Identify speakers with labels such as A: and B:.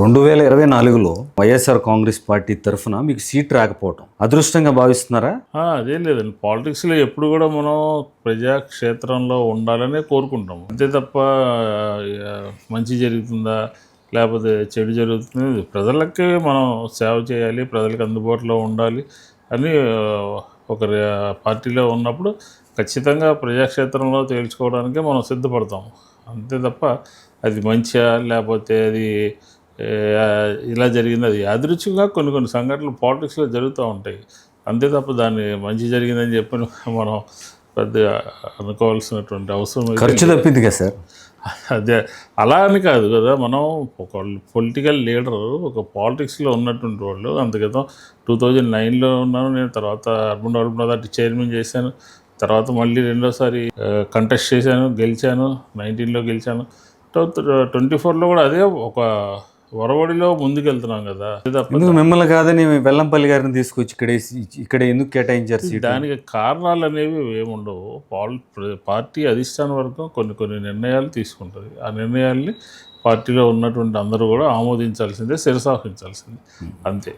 A: రెండు వేల ఇరవై నాలుగులో వైఎస్ఆర్ కాంగ్రెస్ పార్టీ తరఫున మీకు సీట్ రాకపోవటం. అదృష్టంగా భావిస్తున్నారా?
B: అదేం లేదండి. పాలిటిక్స్లో ఎప్పుడు కూడా మనం ప్రజాక్షేత్రంలో ఉండాలనే కోరుకుంటాం. అంతే తప్ప మంచి జరుగుతుందా? లేకపోతే చెడు జరుగుతుంది? ప్రజలకి మనం సేవ చేయాలి ప్రజలకు అందుబాటులో ఉండాలి అని ఒక పార్టీలో ఉన్నప్పుడు ఖచ్చితంగా ప్రజాక్షేత్రంలో తేల్చుకోవడానికి మనం సిద్ధపడతాం. అంతే తప్ప అది మంచిగా లేకపోతే అది ఇలా జరిగింది అది యాదృచ్ఛికంగా కొన్ని కొన్ని సంఘటనలు పాలిటిక్స్లో జరుగుతూ ఉంటాయి. అంతే తప్ప దాన్ని మంచి జరిగిందని చెప్పి మనం పెద్దగా అనుకోవాల్సినటువంటి అవసరం
A: ఖర్చు తప్పింది కదా సార్?
B: అదే అలా అని కాదు కదా. మనం ఒక పొలిటికల్ లీడర్ ఒక పాలిటిక్స్లో ఉన్నటువంటి వాళ్ళు అందుకతం టూ థౌజండ్ నైన్లో ఉన్నాను నేను తర్వాత అర్బన్ డెవలప్మెంట్ అథారిటీ చైర్మన్ చేశాను తర్వాత మళ్ళీ రెండోసారి కంటెస్ట్ చేశాను గెలిచాను నైన్టీన్లో గెలిచాను ట్వంటీ ఫోర్లో కూడా అదే ఒక వరవడిలో ముందుకెళ్తున్నాం కదా.
A: ఎందుకు మిమ్మల్ని కాదని వెల్లంపల్లి గారిని తీసుకొచ్చి ఇక్కడ ఇక్కడ ఎందుకు కేటాయించారు
B: దానికి కారణాలు అనేవి ఏముండవు. పార్టీ అధిష్టానం వరకు కొన్ని కొన్ని నిర్ణయాలు తీసుకుంటుంది. ఆ నిర్ణయాల్ని పార్టీలో ఉన్నటువంటి అందరూ కూడా ఆమోదించాల్సిందే శిరసాహించాల్సిందే అంతే.